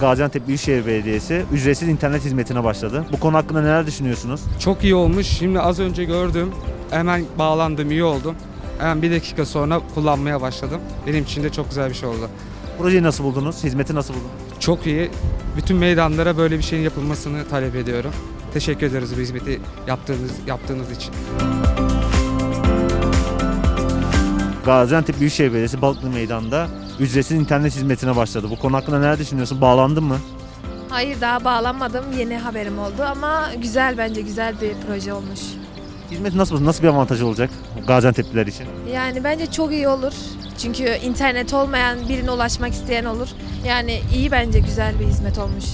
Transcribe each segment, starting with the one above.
Gaziantep Büyükşehir Belediyesi ücretsiz internet hizmetine başladı. Bu konu hakkında neler düşünüyorsunuz? Çok iyi olmuş. Şimdi az önce gördüm. Hemen bağlandım, iyi oldum. Hemen bir dakika sonra kullanmaya başladım. Benim için de çok güzel bir şey oldu. Projeyi nasıl buldunuz? Hizmeti nasıl buldunuz? Çok iyi. Bütün meydanlara böyle bir şeyin yapılmasını talep ediyorum. Teşekkür ederiz bu hizmeti yaptığınız yaptığınız için. Gaziantep Büyükşehir Belediyesi Balıklı Meydan'da ücretsiz internet hizmetine başladı. Bu konu hakkında neler düşünüyorsun? Bağlandın mı? Hayır daha bağlanmadım. Yeni haberim oldu ama güzel bence güzel bir proje olmuş. Hizmeti nasıl? Nasıl bir avantaj olacak Gaziantep'liler için? Yani bence çok iyi olur. Çünkü internet olmayan birine ulaşmak isteyen olur. Yani iyi bence güzel bir hizmet olmuş.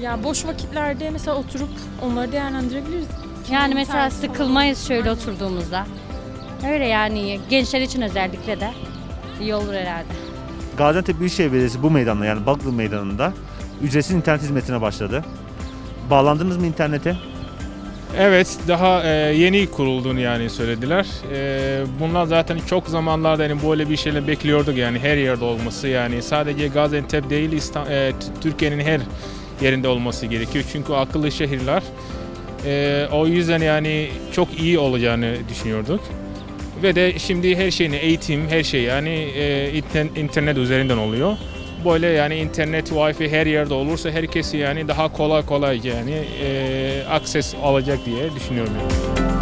Ya boş vakitlerde mesela oturup onları değerlendirebiliriz. Yani mesela sıkılmayız şöyle oturduğumuzda. Öyle yani gençler için özellikle de iyi olur herhalde. Gaziantep Büyükşehir Belediyesi bu meydanda yani Balıklı Meydanı'nda ücretsiz internet hizmetine başladı. Bağlandınız mı internete? Evet, daha e, yeni kurulduğunu yani söylediler. E, bunlar zaten çok zamanlarda yani böyle bir şeyle bekliyorduk yani her yerde olması yani sadece Gaziantep değil e, Türkiye'nin her yerinde olması gerekiyor çünkü akıllı şehirler. E, o yüzden yani çok iyi olacağını düşünüyorduk. Ve de şimdi her şeyini eğitim, her şey yani e, internet, üzerinden oluyor. Böyle yani internet, wifi her yerde olursa herkesi yani daha kolay kolay yani e, akses alacak diye düşünüyorum. Yani.